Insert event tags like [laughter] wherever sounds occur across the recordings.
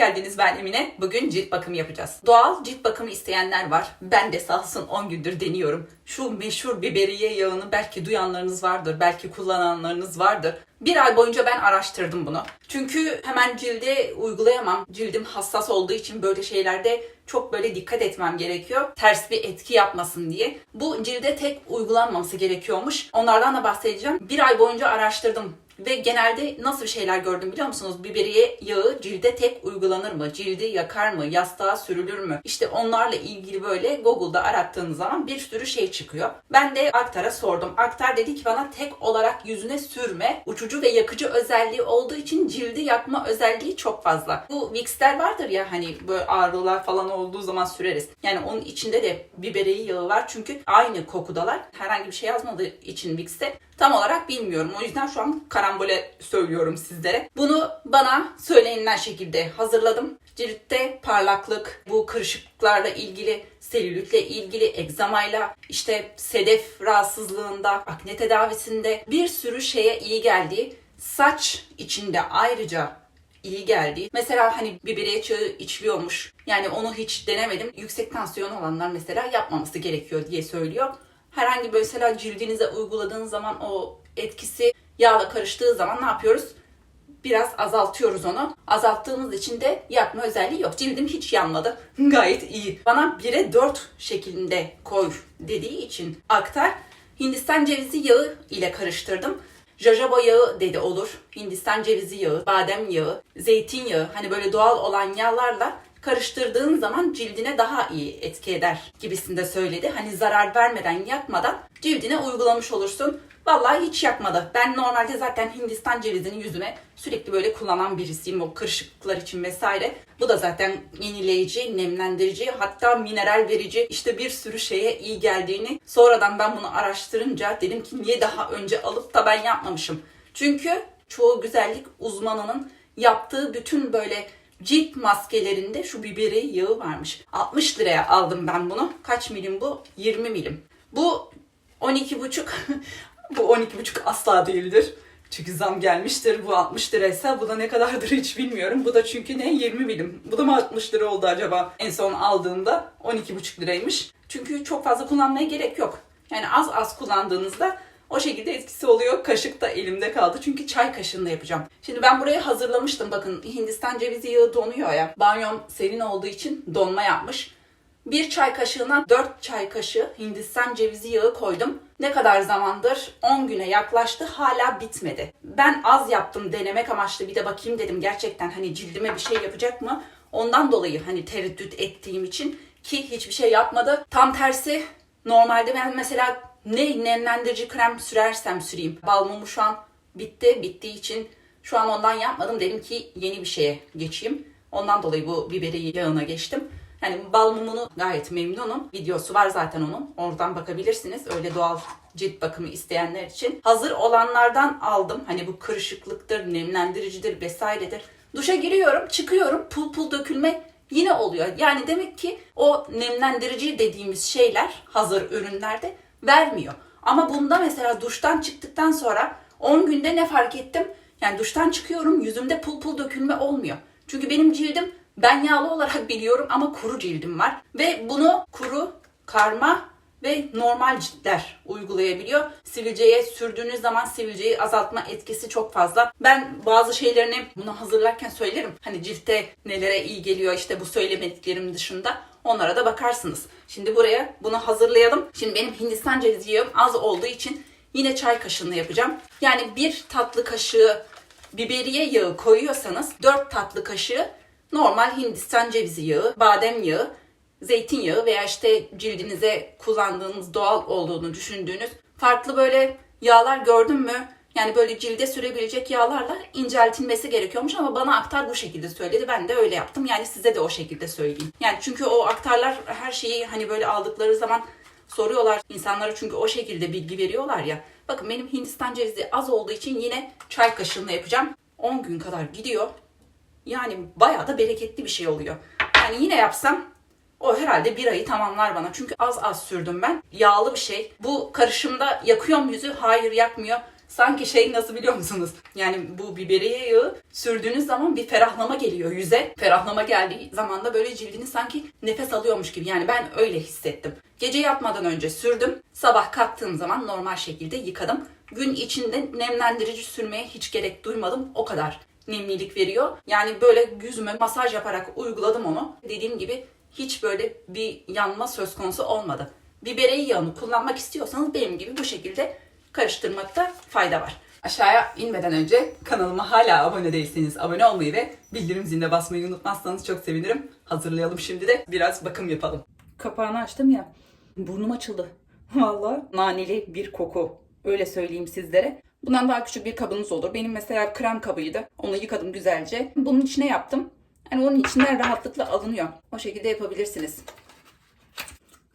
Geldiniz ben Emine. Bugün cilt bakımı yapacağız. Doğal cilt bakımı isteyenler var. Ben de sağ olsun 10 gündür deniyorum. Şu meşhur biberiye yağını belki duyanlarınız vardır, belki kullananlarınız vardır. Bir ay boyunca ben araştırdım bunu. Çünkü hemen cilde uygulayamam. Cildim hassas olduğu için böyle şeylerde çok böyle dikkat etmem gerekiyor. Ters bir etki yapmasın diye. Bu cilde tek uygulanmaması gerekiyormuş. Onlardan da bahsedeceğim. Bir ay boyunca araştırdım. Ve genelde nasıl şeyler gördüm biliyor musunuz? Biberiye yağı cilde tek uygulanır mı? Cildi yakar mı? Yastığa sürülür mü? İşte onlarla ilgili böyle Google'da arattığınız zaman bir sürü şey çıkıyor. Ben de Aktar'a sordum. Aktar dedi ki bana tek olarak yüzüne sürme. Uçucu ve yakıcı özelliği olduğu için cildi yakma özelliği çok fazla. Bu Vicks'ler vardır ya hani böyle ağrılar falan olduğu zaman süreriz. Yani onun içinde de biberiye yağı var. Çünkü aynı kokudalar. Herhangi bir şey yazmadığı için Vicks'te tam olarak bilmiyorum. O yüzden şu an karambole söylüyorum sizlere. Bunu bana söylenilen şekilde hazırladım. Ciltte parlaklık, bu kırışıklıklarla ilgili, selülitle ilgili, egzamayla, işte sedef rahatsızlığında, akne tedavisinde bir sürü şeye iyi geldiği, saç içinde ayrıca iyi geldiği. Mesela hani biberiye çağı içiliyormuş. Yani onu hiç denemedim. Yüksek tansiyon olanlar mesela yapmaması gerekiyor diye söylüyor herhangi bir mesela cildinize uyguladığınız zaman o etkisi yağla karıştığı zaman ne yapıyoruz? Biraz azaltıyoruz onu. Azalttığımız için de yakma özelliği yok. Cildim hiç yanmadı. [laughs] Gayet iyi. Bana 1'e 4 şeklinde koy dediği için aktar. Hindistan cevizi yağı ile karıştırdım. Jojoba yağı dedi olur. Hindistan cevizi yağı, badem yağı, zeytinyağı hani böyle doğal olan yağlarla karıştırdığın zaman cildine daha iyi etki eder gibisinde söyledi. Hani zarar vermeden yakmadan cildine uygulamış olursun. Vallahi hiç yakmadı. Ben normalde zaten Hindistan cevizini yüzüme sürekli böyle kullanan birisiyim o kırışıklıklar için vesaire. Bu da zaten yenileyici, nemlendirici, hatta mineral verici işte bir sürü şeye iyi geldiğini sonradan ben bunu araştırınca dedim ki niye daha önce alıp da ben yapmamışım. Çünkü çoğu güzellik uzmanının yaptığı bütün böyle cilt maskelerinde şu biberi yağı varmış. 60 liraya aldım ben bunu. Kaç milim bu? 20 milim. Bu 12,5 [laughs] bu 12,5 asla değildir. Çünkü zam gelmiştir. Bu 60 liraysa bu da ne kadardır hiç bilmiyorum. Bu da çünkü ne 20 milim. Bu da mı 60 lira oldu acaba? En son aldığımda 12,5 liraymış. Çünkü çok fazla kullanmaya gerek yok. Yani az az kullandığınızda o şekilde etkisi oluyor. Kaşık da elimde kaldı. Çünkü çay kaşığında yapacağım. Şimdi ben buraya hazırlamıştım. Bakın Hindistan cevizi yağı donuyor ya. Banyom serin olduğu için donma yapmış. Bir çay kaşığına 4 çay kaşığı Hindistan cevizi yağı koydum. Ne kadar zamandır? 10 güne yaklaştı. Hala bitmedi. Ben az yaptım denemek amaçlı. Bir de bakayım dedim gerçekten hani cildime bir şey yapacak mı? Ondan dolayı hani tereddüt ettiğim için ki hiçbir şey yapmadı. Tam tersi normalde ben mesela ne nemlendirici krem sürersem süreyim. Balmumu şu an bitti. Bittiği için şu an ondan yapmadım. Dedim ki yeni bir şeye geçeyim. Ondan dolayı bu biberi yağına geçtim. Yani balmumunu gayet memnunum. Videosu var zaten onun. Oradan bakabilirsiniz. Öyle doğal cilt bakımı isteyenler için. Hazır olanlardan aldım. Hani bu kırışıklıktır, nemlendiricidir vesairedir. Duşa giriyorum, çıkıyorum. Pul pul dökülme yine oluyor. Yani demek ki o nemlendirici dediğimiz şeyler hazır ürünlerde vermiyor. Ama bunda mesela duştan çıktıktan sonra 10 günde ne fark ettim? Yani duştan çıkıyorum yüzümde pul pul dökülme olmuyor. Çünkü benim cildim ben yağlı olarak [laughs] biliyorum ama kuru cildim var. Ve bunu kuru, karma ve normal ciltler uygulayabiliyor. Sivilceye sürdüğünüz zaman sivilceyi azaltma etkisi çok fazla. Ben bazı şeylerini bunu hazırlarken söylerim. Hani ciltte nelere iyi geliyor işte bu söylemediklerim dışında. Onlara da bakarsınız. Şimdi buraya bunu hazırlayalım. Şimdi benim Hindistan cevizi yağım az olduğu için yine çay kaşığını yapacağım. Yani bir tatlı kaşığı biberiye yağı koyuyorsanız 4 tatlı kaşığı normal Hindistan cevizi yağı, badem yağı, zeytinyağı veya işte cildinize kullandığınız doğal olduğunu düşündüğünüz farklı böyle yağlar gördün mü? Yani böyle cilde sürebilecek yağlarla inceltilmesi gerekiyormuş ama bana aktar bu şekilde söyledi. Ben de öyle yaptım. Yani size de o şekilde söyleyeyim. Yani çünkü o aktarlar her şeyi hani böyle aldıkları zaman soruyorlar insanlara çünkü o şekilde bilgi veriyorlar ya. Bakın benim Hindistan cevizi az olduğu için yine çay kaşığında yapacağım. 10 gün kadar gidiyor. Yani bayağı da bereketli bir şey oluyor. Yani yine yapsam o herhalde bir ayı tamamlar bana. Çünkü az az sürdüm ben. Yağlı bir şey. Bu karışımda yakıyor mu yüzü? Hayır yakmıyor. Sanki şey nasıl biliyor musunuz? Yani bu biberiye yağı sürdüğünüz zaman bir ferahlama geliyor yüze. Ferahlama geldiği zaman da böyle cildiniz sanki nefes alıyormuş gibi. Yani ben öyle hissettim. Gece yatmadan önce sürdüm. Sabah kalktığım zaman normal şekilde yıkadım. Gün içinde nemlendirici sürmeye hiç gerek duymadım. O kadar nemlilik veriyor. Yani böyle yüzüme masaj yaparak uyguladım onu. Dediğim gibi hiç böyle bir yanma söz konusu olmadı. Biberiye yağını kullanmak istiyorsanız benim gibi bu şekilde karıştırmakta fayda var. Aşağıya inmeden önce kanalıma hala abone değilseniz abone olmayı ve bildirim ziline basmayı unutmazsanız çok sevinirim. Hazırlayalım şimdi de biraz bakım yapalım. Kapağını açtım ya burnum açıldı. [laughs] Vallahi naneli bir koku. Öyle söyleyeyim sizlere. Bundan daha küçük bir kabınız olur. Benim mesela krem kabıydı. Onu yıkadım güzelce. Bunun içine yaptım. Yani onun içinden rahatlıkla alınıyor. O şekilde yapabilirsiniz.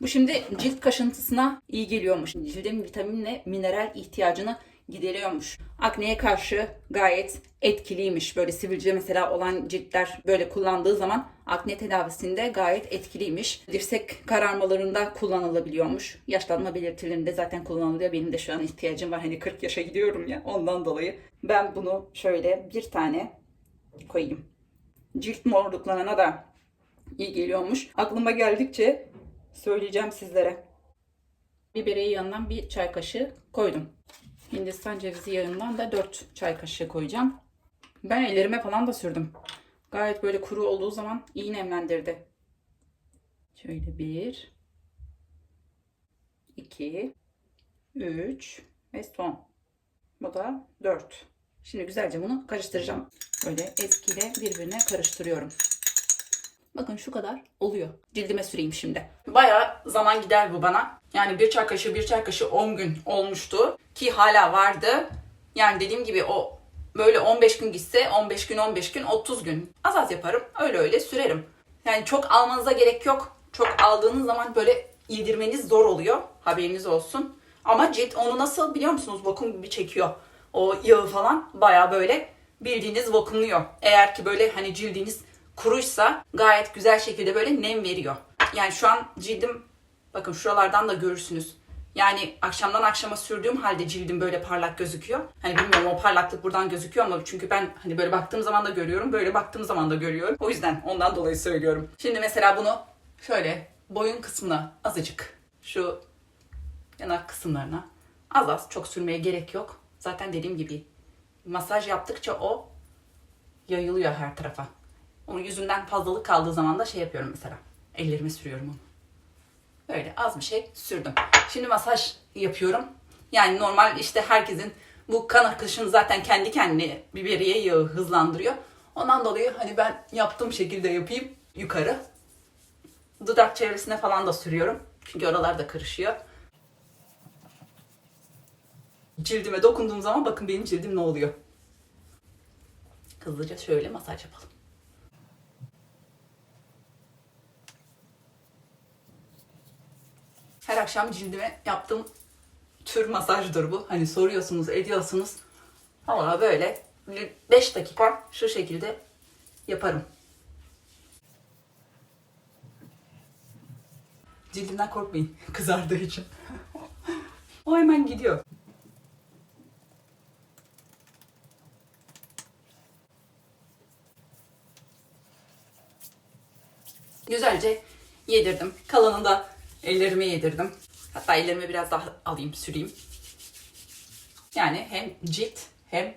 Bu şimdi cilt kaşıntısına iyi geliyormuş. Cildin vitaminle mineral ihtiyacını gideriyormuş. Akneye karşı gayet etkiliymiş. Böyle sivilce mesela olan ciltler böyle kullandığı zaman akne tedavisinde gayet etkiliymiş. Dirsek kararmalarında kullanılabiliyormuş. Yaşlanma belirtilerinde zaten kullanılıyor. Benim de şu an ihtiyacım var. Hani 40 yaşa gidiyorum ya ondan dolayı. Ben bunu şöyle bir tane koyayım. Cilt morluklarına da iyi geliyormuş. Aklıma geldikçe söyleyeceğim sizlere. Biberiye yanından bir çay kaşığı koydum. Hindistan cevizi yağından da 4 çay kaşığı koyacağım. Ben ellerime falan da sürdüm. Gayet böyle kuru olduğu zaman iyi nemlendirdi. Şöyle bir, iki, üç ve son. Bu da 4. Şimdi güzelce bunu karıştıracağım. Böyle eskiyle birbirine karıştırıyorum. Bakın şu kadar oluyor. Cildime süreyim şimdi. Bayağı zaman gider bu bana. Yani bir çay kaşığı bir çay kaşığı 10 gün olmuştu. Ki hala vardı. Yani dediğim gibi o böyle 15 gün gitse 15 gün 15 gün 30 gün. Az az yaparım. Öyle öyle sürerim. Yani çok almanıza gerek yok. Çok aldığınız zaman böyle yedirmeniz zor oluyor. Haberiniz olsun. Ama cilt onu nasıl biliyor musunuz? Vakum gibi çekiyor. O yağı falan bayağı böyle bildiğiniz vakumluyor. Eğer ki böyle hani cildiniz kuruysa gayet güzel şekilde böyle nem veriyor. Yani şu an cildim bakın şuralardan da görürsünüz. Yani akşamdan akşama sürdüğüm halde cildim böyle parlak gözüküyor. Hani bilmiyorum o parlaklık buradan gözüküyor ama çünkü ben hani böyle baktığım zaman da görüyorum. Böyle baktığım zaman da görüyorum. O yüzden ondan dolayı söylüyorum. Şimdi mesela bunu şöyle boyun kısmına azıcık şu yanak kısımlarına az az çok sürmeye gerek yok. Zaten dediğim gibi masaj yaptıkça o yayılıyor her tarafa. Onun yüzünden fazlalık kaldığı zaman da şey yapıyorum mesela. Ellerime sürüyorum onu. Böyle az bir şey sürdüm. Şimdi masaj yapıyorum. Yani normal işte herkesin bu kan akışını zaten kendi kendine biberiye yağı hızlandırıyor. Ondan dolayı hani ben yaptığım şekilde yapayım yukarı. Dudak çevresine falan da sürüyorum. Çünkü oralar da karışıyor. Cildime dokunduğum zaman bakın benim cildim ne oluyor. Hızlıca şöyle masaj yapalım. Her akşam cildime yaptığım tür masajdır bu. Hani soruyorsunuz, ediyorsunuz. Valla böyle 5 dakika şu şekilde yaparım. Cildimden korkmayın [laughs] kızardığı için. [laughs] o hemen gidiyor. Güzelce yedirdim. Kalanını da ellerime yedirdim. Hatta ellerime biraz daha alayım, süreyim. Yani hem cilt hem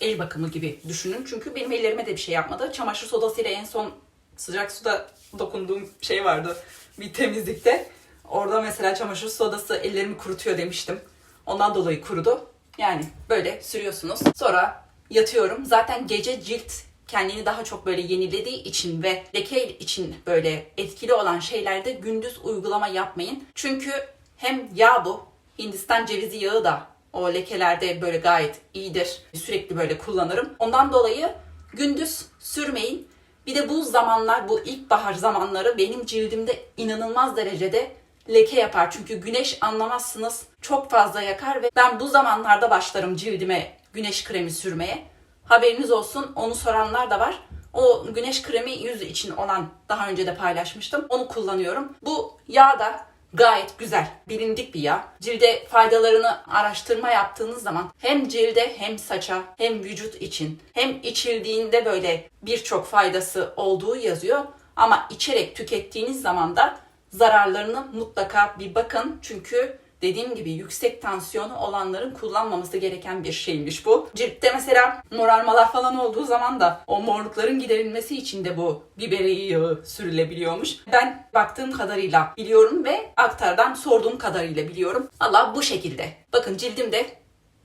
el bakımı gibi düşünün. Çünkü benim ellerime de bir şey yapmadı. Çamaşır sodasıyla en son sıcak suda dokunduğum şey vardı bir temizlikte. Orada mesela çamaşır sodası ellerimi kurutuyor demiştim. Ondan dolayı kurudu. Yani böyle sürüyorsunuz. Sonra yatıyorum. Zaten gece cilt kendini daha çok böyle yenilediği için ve leke için böyle etkili olan şeylerde gündüz uygulama yapmayın. Çünkü hem yağ bu, Hindistan cevizi yağı da o lekelerde böyle gayet iyidir. Sürekli böyle kullanırım. Ondan dolayı gündüz sürmeyin. Bir de bu zamanlar, bu ilkbahar zamanları benim cildimde inanılmaz derecede leke yapar. Çünkü güneş anlamazsınız çok fazla yakar ve ben bu zamanlarda başlarım cildime güneş kremi sürmeye. Haberiniz olsun onu soranlar da var. O güneş kremi yüz için olan daha önce de paylaşmıştım. Onu kullanıyorum. Bu yağ da Gayet güzel, bilindik bir yağ. Cilde faydalarını araştırma yaptığınız zaman hem cilde hem saça hem vücut için hem içildiğinde böyle birçok faydası olduğu yazıyor. Ama içerek tükettiğiniz zaman da zararlarını mutlaka bir bakın. Çünkü dediğim gibi yüksek tansiyonu olanların kullanmaması gereken bir şeymiş bu. Ciltte mesela morarmalar falan olduğu zaman da o morlukların giderilmesi için de bu biberiye yağı sürülebiliyormuş. Ben baktığım kadarıyla biliyorum ve aktardan sorduğum kadarıyla biliyorum. Allah bu şekilde. Bakın cildimde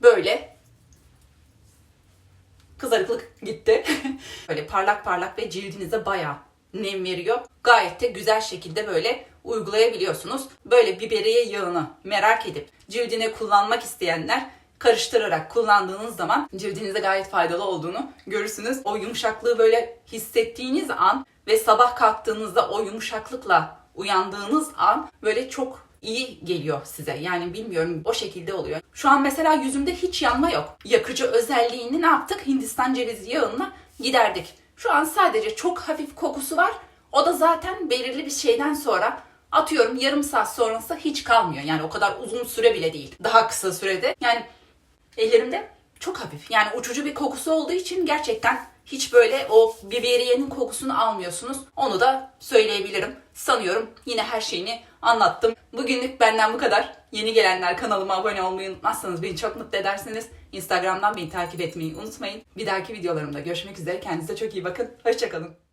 böyle kızarıklık gitti. [laughs] böyle parlak parlak ve cildinize bayağı nem veriyor. Gayet de güzel şekilde böyle uygulayabiliyorsunuz. Böyle biberiye yağını merak edip cildine kullanmak isteyenler karıştırarak kullandığınız zaman cildinize gayet faydalı olduğunu görürsünüz. O yumuşaklığı böyle hissettiğiniz an ve sabah kalktığınızda o yumuşaklıkla uyandığınız an böyle çok iyi geliyor size. Yani bilmiyorum o şekilde oluyor. Şu an mesela yüzümde hiç yanma yok. Yakıcı özelliğini ne yaptık? Hindistan cevizi yağına giderdik. Şu an sadece çok hafif kokusu var. O da zaten belirli bir şeyden sonra atıyorum yarım saat sonrası hiç kalmıyor. Yani o kadar uzun süre bile değil. Daha kısa sürede. Yani ellerimde çok hafif. Yani uçucu bir kokusu olduğu için gerçekten hiç böyle o biberiyenin kokusunu almıyorsunuz. Onu da söyleyebilirim. Sanıyorum yine her şeyini anlattım. Bugünlük benden bu kadar. Yeni gelenler kanalıma abone olmayı unutmazsanız beni çok mutlu edersiniz. Instagram'dan beni takip etmeyi unutmayın. Bir dahaki videolarımda görüşmek üzere. Kendinize çok iyi bakın. Hoşçakalın.